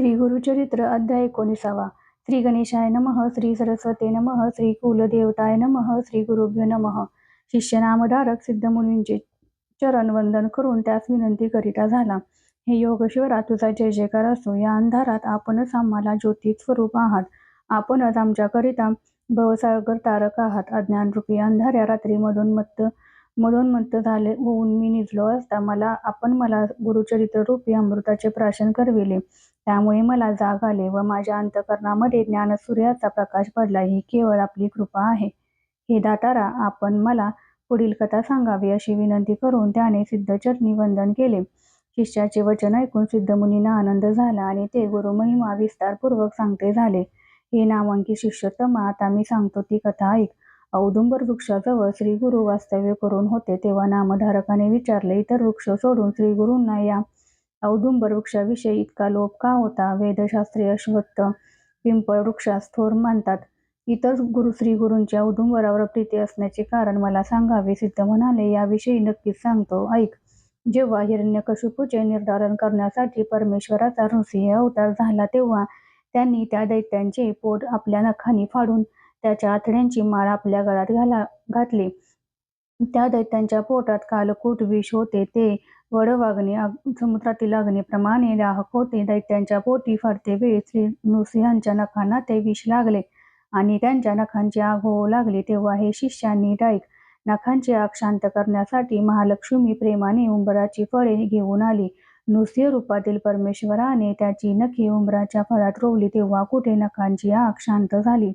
श्री गुरुचरित्र अध्याय एकोणीसावा. श्री गणेशाय नमः श्री सरस्वते नमः श्री कुलदेवताय नमः श्री गुरुभ्यो नमः. शिष्य नामधारक सिद्धमुनींचे चरण वंदन करून त्यास विनंती करिता झाला. हे योगेश्वरा तुझा जय जयकार असो. या अंधारात आपणच आम्हाला ज्योती स्वरूप आहात. आपणच आमच्याकरिता भवसागर तारक आहात. अज्ञानरूपी अंधाऱ्या रात्रीमधून मत्त मधोन्मत्त झाले होऊन मी निजलो असता मला आपण मला गुरुचरित्ररूपी अमृताचे प्राशन करविले. त्यामुळे मला जाग आले व माझ्या अंतकरणामध्ये ज्ञानसूर्याचा प्रकाश पडला. ही केवळ आपली कृपा आहे. हे दातारा आपण मला पुढील कथा सांगावी अशी विनंती करून त्याने सिद्धचरणी वंदन केले. शिष्याचे वचन ऐकून सिद्धमुनींना आनंद झाला आणि ते गुरुमहिमा विस्तारपूर्वक सांगते झाले. हे नामांकी शिष्योत्तमा आता मी सांगतो ती कथा ऐक. औदुंबर वृक्षाजवळ श्री गुरु वास्तव्य करून होते तेव्हा नामधारकाने विचारले इतर वृक्ष सोडून श्रीगुरूंना या औदुंबर वृक्षाविषयी इतका लोभ का होता? वेदशास्त्री अश्वत्थ पिंपळ वृक्षास थोर मानतात. इतर गुरु श्रीगुरूंच्या औदुंबरावर प्रीती असण्याचे कारण मला सांगावे. सिद्ध म्हणाले याविषयी नक्कीच सांगतो. ऐक. जेव्हा हिरण्यकशिपूचे निर्धारण करण्यासाठी परमेश्वराचा ऋषी अवतार झाला तेव्हा त्यांनी त्या दैत्यांचे पोट आपल्या नखानी फाडून त्याच्या आथड्यांची माळ आपल्या गळ्यात घाला घातली. त्या दैत्यांच्या पोटात कालकूट विष होते. ते वडवाग्नी समुद्रातील अग्नीप्रमाणे दाहक होते. दैत्यांच्या पोटी फरते वेळी. श्री नृसिंहांच्या नखांना ते विष लागले आणि त्यांच्या नखांची आग होऊ लागली तेव्हा हे शिष्यांनी डाईक नखांची आग शांत करण्यासाठी महालक्ष्मी प्रेमाने उंबराची फळे घेऊन आली. नृसिंह रूपातील परमेश्वराने त्याची नखी उंबराच्या फळात रोवली तेव्हा कुठे नखांची आग शांत झाली?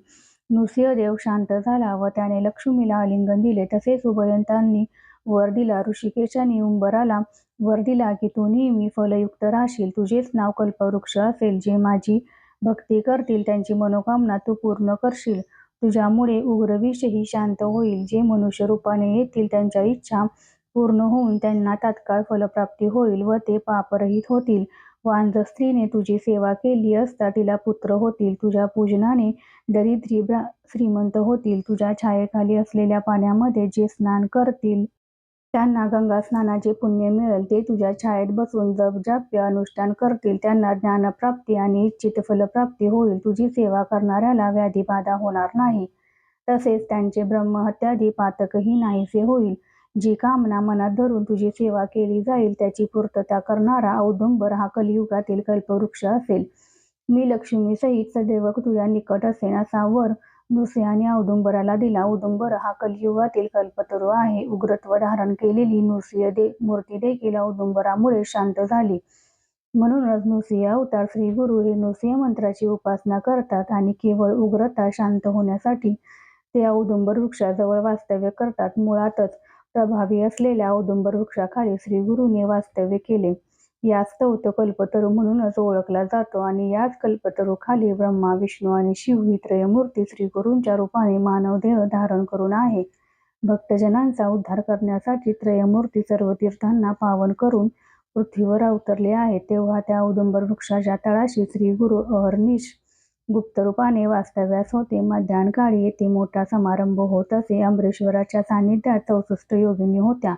नृसिंहदेव शांत झाला व त्याने लक्ष्मीला आलिंगन दिले. तसेच उभयंतांनी वर दिला. ऋषिकेशाने उंबराला वर दिला की तू नेहमी फलयुक्त राहशील. तुझेच नाव कल्पवृक्ष असेल. जे माझी भक्ती करतील त्यांची मनोकामना तू पूर्ण करशील. तुझ्यामुळे उग्रविषही शांत होईल. जे मनुष्य रूपाने येतील त्यांच्या इच्छा पूर्ण होऊन त्यांना तात्काळ फलप्राप्ती होईल व ते पापरहित होतील. वांझ स्त्रीने तुझी सेवा केली असता तिला पुत्र होतील तुझ्या पूजनाने दरिद्री श्रीमंत होतील तुझ्या छायेखाली असलेल्या पाण्यामध्ये जे स्नान करतील त्यांना गंगा स्नानाचे पुण्य मिळेल. ते तुझ्या छायेत बसून जपजाप्य अनुष्ठान करतील. त्यांना ज्ञानप्राप्ती आणि इच्छित फलप्राप्ती होईल. तुझी सेवा करणाऱ्याला व्याधीबाधा होणार नाही. तसेच त्यांचे ब्रह्महत्यादी पातकही नाहीसे होईल. जी कामना मनात धरून तुझी सेवा केली जाईल त्याची पूर्तता करणारा औदुंबर हा कलियुगातील कल्पवृक्ष असेल. मी लक्ष्मी सहित सदैव तुझ्या निकट असेन असा वर नृसिंहाने औदुंबराला दिला. औदुंबर हा कलियुगातील कल्पतरू आहे. उग्रत्व धारण केलेली नृसिंह दे मूर्ती देखील औदुंबरामुळे शांत झाली. म्हणूनच नृसिंह अवतार श्री गुरु हे नृसिंह मंत्राची उपासना करतात आणि केवळ उग्रता शांत होण्यासाठी ते औदुंबर वृक्षाजवळ वास्तव्य करतात. मुळातच प्रभावी असलेल्या औदुंबर वृक्षाखाली श्री गुरुने वास्तव्य केले. याच तो कल्पतरू म्हणूनच ओळखला जातो आणि याच कल्पतरूखाली ब्रह्मा विष्णू आणि शिव ही त्रयमूर्ती श्रीगुरूंच्या रूपाने मानव देह धारण करून आहे. भक्तजनांचा उद्धार करण्यासाठी त्रयमूर्ती सर्व तीर्थांना पावन करून पृथ्वीवर अवतरले आहे तेव्हा त्या औदुंबर वृक्षाच्या तळाशी श्री गुरु अहर्निश गुप्तरूपाने वास्तव्यास होते. मध्यानकाळी येथे मोठा समारंभ होत असे अमरेश्वराच्या सान्निध्यात चौसष्ट योगिनी होत्या.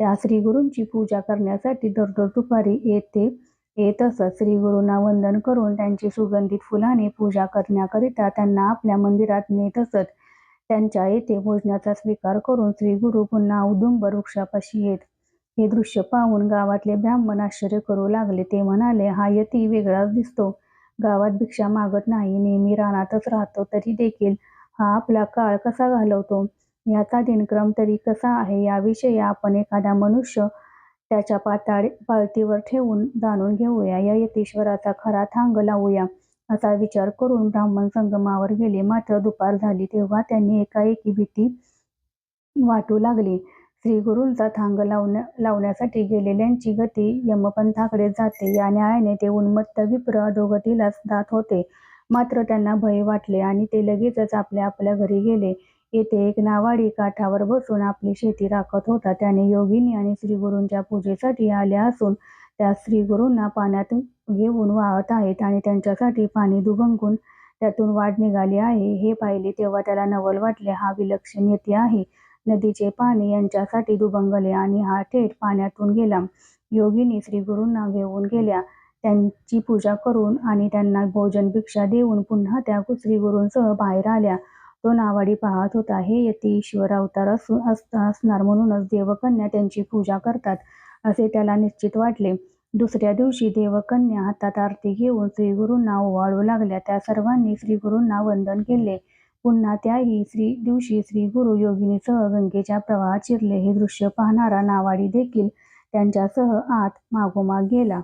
त्या श्रीगुरूंची पूजा करण्यासाठी दररोज दुपारी येथे येत असत. श्रीगुरूंना वंदन करून त्यांची सुगंधित फुलाने पूजा करण्याकरिता त्यांना आपल्या मंदिरात नेत असत. त्यांच्या येथे भोजनाचा स्वीकार करून श्रीगुरू पुन्हा औदुंबर वृक्षापाशी येत. हे दृश्य पाहून गावातले ब्राह्मण आश्चर्य करू लागले. ते म्हणाले हा यती वेगळाच दिसतो. गावात भिक्षा मागत नाही. नेहमी रानातच राहतो तरी देखील हा आपला काळ कसा घालवतो? याचा दिनक्रम तरी कसा आहे? याविषयी आपण एखादा मनुष्य त्याच्या पाताळ पाळतीवर ठेवून जाणून घेऊया. या यतीश्वराचा खरा थांग लावूया. असा विचार करून ब्राह्मण संगमावर गेले. मात्र दुपार झाली तेव्हा त्यांनी एकाएकी भीती वाटू लागली. श्रीगुरूंचा थांग लावण्या लावण्यासाठी गेलेल्यांची गती यमपंथाकडे जाते. या न्यायाने ते उन्मत्त विप्र अधोगतीलाच जात होते. मात्र त्यांना भय वाटले आणि ते लगेचच आपल्या आपल्या घरी गेले. येथे एक नावाडी काठावर बसून आपली शेती राखत होता. त्याने योगिनी आणि श्रीगुरूंच्या पूजेसाठी आल्या असून त्या श्रीगुरूंना पाण्यात घेऊन वाहत आहेत आणि त्यांच्यासाठी पाणी दुभंगून त्यातून वाढ निघाली आहे. हे पाहिले तेव्हा त्याला नवल वाटले हा विलक्षण येते आहे. नदीचे पाणी यांच्यासाठी दुभंगले आणि हा थेट पाण्यातून गेला. योगिनी श्रीगुरूंना घेऊन गेल्या. त्यांची पूजा करून आणि त्यांना भोजन भिक्षा देऊन पुन्हा त्या श्रीगुरूंसह बाहेर आल्या. तो नावाडी पाहत होता. हे यती ईश्वर अवतार असू असणार म्हणूनच देवकन्या त्यांची पूजा करतात असे त्याला निश्चित वाटले. दुसऱ्या दिवशी देवकन्या हातात आरती घेऊन श्रीगुरूंना ओवाळू लागल्या. त्या सर्वांनी श्रीगुरूंना वंदन केले. पुन्हा त्याही श्री दिवशी श्री गुरु योगिनीसह गंगेच्या प्रवाहात शिरले हे दृश्य पाहणारा नावाडी देखील त्यांच्यासह आत मागोमाग गेला.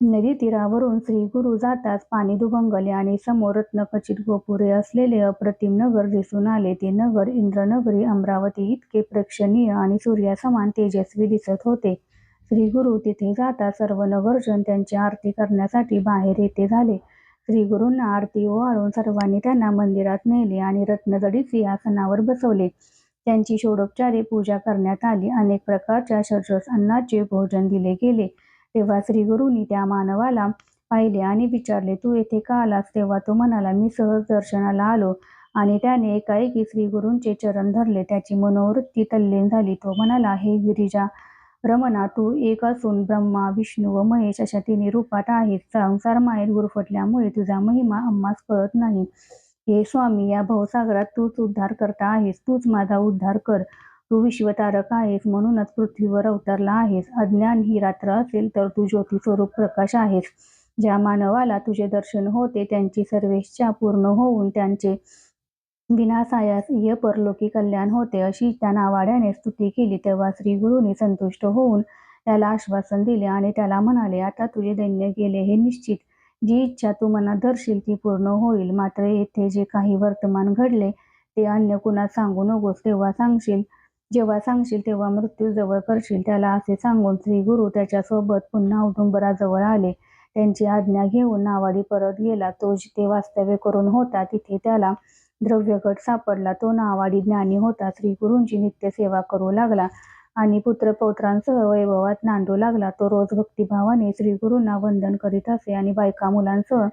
नदी तीरावरून श्री गुरु जाताच पाणी दुभंगले आणि समोर रत्नखचित गोपुरे असलेले अप्रतिम नगर दिसून आले. ते नगर इंद्रनगरी अमरावती इतके प्रेक्षणीय आणि सूर्यासमान तेजस्वी दिसत होते. श्री गुरु तिथे जाता सर्व नगरजन त्यांची आरती करण्यासाठी बाहेर येते झाले. श्रीगुरूंना आरती ओवाळून सर्वांनी त्यांना मंदिरात नेले आणि रत्नजडित सिंहासनावर बसवले. त्यांची षोडोपचारे पूजा करण्यात आली. अनेक प्रकारच्या षड्रस अन्नाचे भोजन दिले गेले. तेव्हा श्रीगुरूंनी त्या मानवाला पाहिले आणि विचारले तू येथे का आलास? तेव्हा तो म्हणाला मी सहज दर्शनाला आलो. आणि त्याने एकाएकी श्रीगुरूंचे चरण धरले. त्याची मनोवृत्ती तल्लीन झाली. तो म्हणाला हे गिरिजा रमणा तू एक असून ब्रह्मा विष्णू व महेश अशा तिन्ही रूपात आहेस संसार मायेत गुरफटल्यामुळे तुझा महिमा आम्हास कळत नाही. हे स्वामी या भवसागरात तूच उद्धार करता आहेस. तूच माझा उद्धार कर. तू विश्वतारक आहेस म्हणूनच पृथ्वीवर अवतरला आहेस. अज्ञान ही रात्र असेल तर तू ज्योती स्वरूप प्रकाश आहेस. ज्या मानवाला तुझे दर्शन होते त्यांची सर्वेच्छा पूर्ण होऊन त्यांचे विनासायास इय परलोकी कल्याण होते अशी त्या नावाड्याने स्तुती केली. तेव्हा श्रीगुरूंनी संतुष्ट होऊन त्याला आश्वासन दिले आणि त्याला म्हणाले आता तुझे दैन्य गेले हे निश्चित. जी इच्छा तू मनात धरशील ती पूर्ण होईल. मात्र येथे जे काही वर्तमान घडले ते अन्य कुणास सांगू नकोस. तेव्हा सांगशील जेव्हा सांगशील तेव्हा मृत्यू जवळ करशील त्याला असे सांगून श्रीगुरू त्याच्यासोबत पुन्हा औदुंबराजवळ आले. त्यांची आज्ञा घेऊन नावाडी परत गेला. तो जिथे वास्तव्य करून होता तिथे त्याला द्रव्यगट सापडला. तो नावाडी ज्ञानी होता. श्रीगुरूंची नित्य सेवा करू लागला आणि पुत्रपौत्रांसह वैभवात नांदू लागला. तो रोज भक्तिभावाने श्रीगुरूंना वंदन करीत असे आणि बायका मुलांसह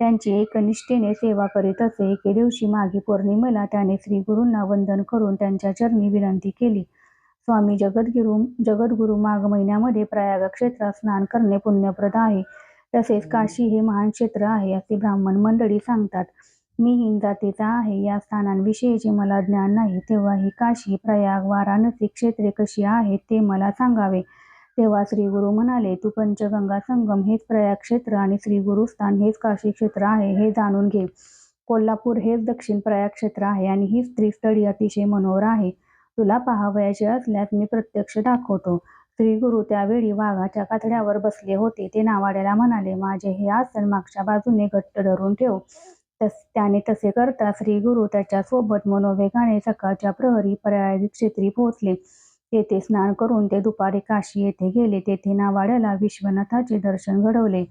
त्यांची एकनिष्ठेने सेवा करीत असे. एके दिवशी मागे पौर्णिमेला त्याने श्रीगुरूंना वंदन करून त्यांच्या चरणी विनंती केली. स्वामी जगद्गुरु जगद्गुरु माघ महिन्यामध्ये प्रयाग क्षेत्रात स्नान करणे पुण्यप्रद आहे. तसेच काशी हे महान क्षेत्र आहे असे ब्राह्मण मंडळी सांगतात. मी हिंद जातीचा आहे या स्थानांविषयीचे मला ज्ञान नाही. तेव्हा ही काशी प्रयाग वाराणसी क्षेत्रे कशी आहेत ते मला सांगावे. तेव्हा श्रीगुरू म्हणाले तू पंचगंगा संगम हेच प्रयाग क्षेत्र आणि श्रीगुरुस्थान हेच काशी क्षेत्र आहे हे जाणून घे. कोल्हापूर हेच दक्षिण प्रयाग क्षेत्र आहे आणि ही स्त्रीस्थळी अतिशय मनोहर आहे. तुला पाहावयाचे असल्यास मी प्रत्यक्ष दाखवतो. श्रीगुरू त्यावेळी वाघाच्या कातड्यावर बसले होते. ते नावाड्याला म्हणाले माझे हे आसन मागच्या बाजूने घट्ट धरून ठेव. तस त्याने तसे करता श्री गुरु त्याच्यासोबत मनोवेगाने सकाळच्या प्रहरी पर्यायी क्षेत्री पोहोचले. तेथे स्नान करून ते दुपारी काशी येथे गेले. तेथे नावाड्याला विश्वनाथाचे दर्शन घडवले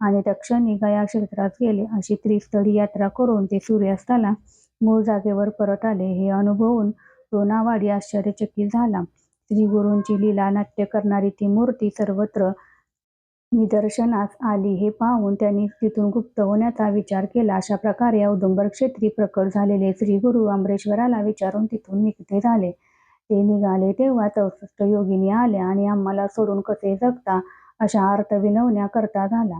आणि तक्षणी गया क्षेत्रात गेले. अशी त्रिस्थळी यात्रा करून ते सूर्यास्ताला मूळ जागेवर परत आले. हे अनुभवून तो नावाडी आश्चर्यचकित झाला. श्रीगुरूंची लीला नाट्य करणारी ती मूर्ती सर्वत्र निदर्शनास आली हे पाहून त्यांनी तिथून गुप्त होण्याचा विचार केला. अशा प्रकारे औदुंबर क्षेत्री प्रकट झालेले श्री गुरु अमरेश्वराला विचारून तिथून निघते झाले. ते निघाले तेव्हा चौसष्ट योगिनी आल्या आणि आम्हाला सोडून कसे जगता अशा अर्थ करता झाला.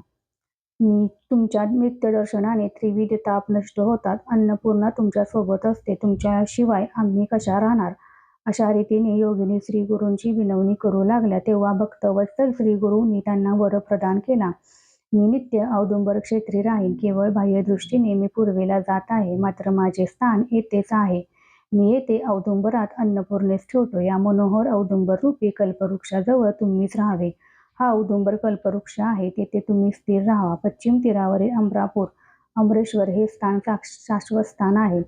मी तुमच्या नित्यदर्शनाने त्रिविध ताप नष्ट होतात. अन्नपूर्णा तुमच्यासोबत असते. तुमच्याशिवाय आम्ही कशा राहणार? अशा रीतीने योगिनी श्रीगुरूंची विनवणी करू लागल्या. तेव्हा भक्तवत्सल श्रीगुरूंनी त्यांना वर प्रदान केला. मी नित्य औदुंबर क्षेत्री राहीन. केवळ बाह्यदृष्टीने मी पूर्वेला जात आहे. मात्र माझे स्थान येथेच आहे. मी येथे औदुंबरात अन्नपूर्णेस ठेवतो. या मनोहर औदुंबर रूपी कल्पवृक्षाजवळ तुम्हीच राहावे. हा औदुंबर कल्पवृक्ष आहे. तेथे तुम्ही स्थिर राहावा पश्चिम तीरावरील अमरापूर अमरेश्वर हे स्थान शाश्वत स्थान आहे.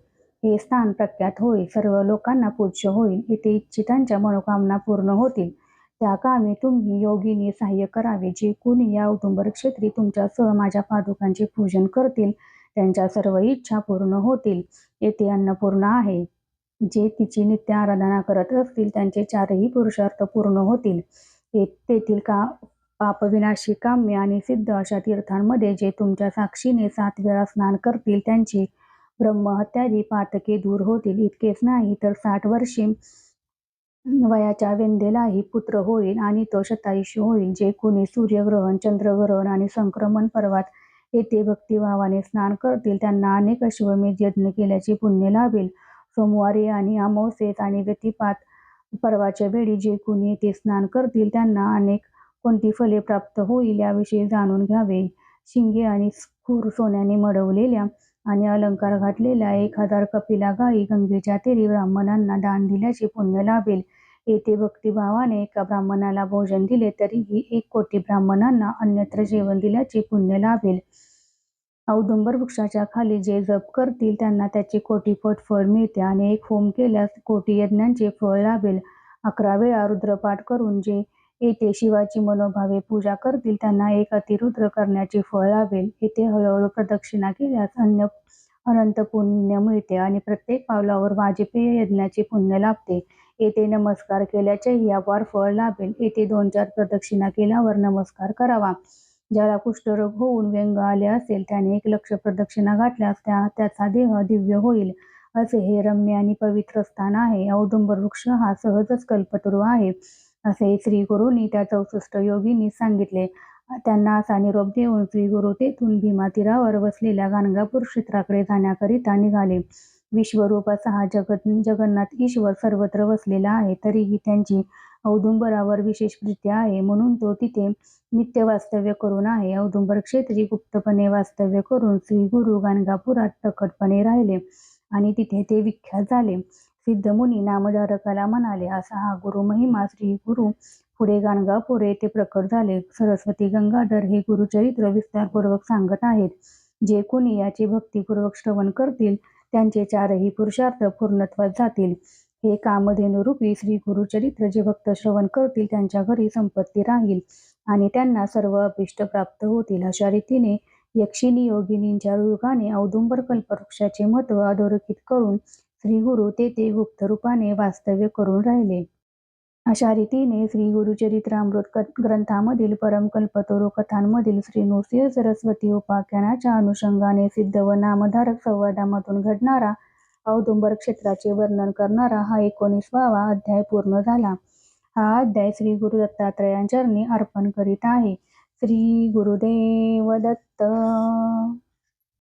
हे स्थान प्रख्यात होईल. सर्व लोकांना पूज्य होईल. इथे इच्छितांच्या मनोकामना पूर्ण होतील. त्या कामी तुम्ही योगीने सहाय्य करावे. जे कोणी या औदुंबर क्षेत्री तुमच्यासह माझ्या पादुकांचे पूजन करतील त्यांच्या सर्व इच्छा पूर्ण होतील. येथे अन्नपूर्ण आहे. जे तिची नित्य आराधना करत असतील त्यांचे चारही पुरुषार्थ पूर्ण होतील. तेथील का पापविनाशी काम्य आणि सिद्ध अशा तीर्थांमध्ये जे तुमच्या साक्षीने सात वेळा स्नान करतील त्यांची ब्रह्महत्यादी पातके दूर होतील इतकेच नाही तर साठ वर्षे वयाच्या वेंदेलाही पुत्र होईल आणि तो शतायुषी होईल. जे कोणी सूर्यग्रहण, चंद्रग्रहण आणि संक्रमण पर्वात येथे भक्तिभावाने स्नान करतील त्यांना अनेक अश्वमेध यज्ञ केल्याचे पुण्य लाभेल. सोमवारी आणि अमावसेत आणि व्यतिपात पर्वाच्या वेळी जे कोणी येथे स्नान करतील त्यांना अनेक कोणती फले प्राप्त होईल याविषयी जाणून घ्यावे. शिंगे आणि खूर सोन्याने मडवलेल्या आणि अलंकार घातलेल्या एक हजार कपिला गायी गंगेच्या तीरी ब्राह्मणांना दान दिल्याचे पुण्य लाभेल. येथे भक्तिभावाने एका ब्राह्मणाला भोजन दिले तरीही एक कोटी ब्राह्मणांना अन्यत्र जेवण दिल्याचे पुण्य लाभेल. औदुंबर वृक्षाच्या खाली जे जप करतील त्यांना त्याचे कोटीपट फळ मिळते आणि एक होम केल्यास कोटी यज्ञांचे फळ लाभेल. अकरा वेळा रुद्रपाठ करून जे येथे शिवाची मनोभावे पूजा करतील त्यांना एक अतिरुद्र करण्याचे फळ लाभेल. येथे हळूहळू प्रदक्षिणा केल्यास अन्य अनंत पुण्य मिळते आणि प्रत्येक पावलावर वाजपेयी यज्ञाचे पुण्य लाभते. येथे नमस्कार केल्याचेही अपार फळ लाभेल. येथे दोन चार प्रदक्षिणा केल्यावर नमस्कार करावा. ज्याला कुष्ठरोग होऊन व्यंग आले असेल त्याने एक लक्ष प्रदक्षिणा घातल्यास त्याचा देह दिव्य होईल. असे हे रम्य आणि पवित्र स्थान आहे. औदुंबर वृक्ष हा सहजच कल्पतरू आहे असे श्री श्रीगुरूंनी त्या चौसष्ट योगींनी सांगितले. त्यांना असा निरोप देऊन श्री गुरु तेथून भीमा तीरावर वसलेल्या गाणगापूर क्षेत्राकडे जाण्याकरिता निघाले. विश्वरूप असा हा जगन्नाथ ईश्वर सर्वत्र वसलेला आहे तरीही त्यांची औदुंबरावर विशेष प्रीती आहे म्हणून तो तिथे नित्य वास्तव्य करून आहे. औदुंबर क्षेत्री गुप्तपणे वास्तव्य करून श्री गुरु गाणगापुरात प्रकटपणे राहिले आणि तिथे ते विख्यात झाले. सिद्धमुनी नामधारकाला म्हणाले, असा हा गुरुमहिमा श्रीगुरू पुढे गाणगापूर येथे प्रकट झाले. सरस्वती गंगाधर हे गुरुचरित्र विस्तारपूर्वक सांगत आहेत. जे कोणी याचे भक्तीपूर्वक श्रवण करतील त्यांचे चारही पुरुषार्थ पूर्णत्वात जातील. हे कामधेनुरूपी श्री गुरुचरित्र जे भक्त श्रवण करतील त्यांच्या घरी संपत्ती राहील आणि त्यांना सर्व अभीष्ट प्राप्त होतील. अशा रीतीने यक्षिणी योगिनींच्या योगाने औदुंबर कल्पवृक्षाचे महत्त्व अधोरेखित करून श्रीगुरु तेथे गुप्तरूपाने वास्तव्य करून राहिले. अशा रीतीने श्री गुरुचरित्रामृत ग्रंथामधील परमकल्पतरू कथांमधील श्री नृसिंह सरस्वती उपाख्यानाच्या अनुषंगाने सिद्ध व नामधारक संवादामधून घडणारा औदुंबर क्षेत्राचे वर्णन करणारा हा एकोणीसवा अध्याय पूर्ण झाला. हा अध्याय श्री गुरु दत्तात्रयांचरणी अर्पण करीत आहे. श्री गुरुदेव दत्त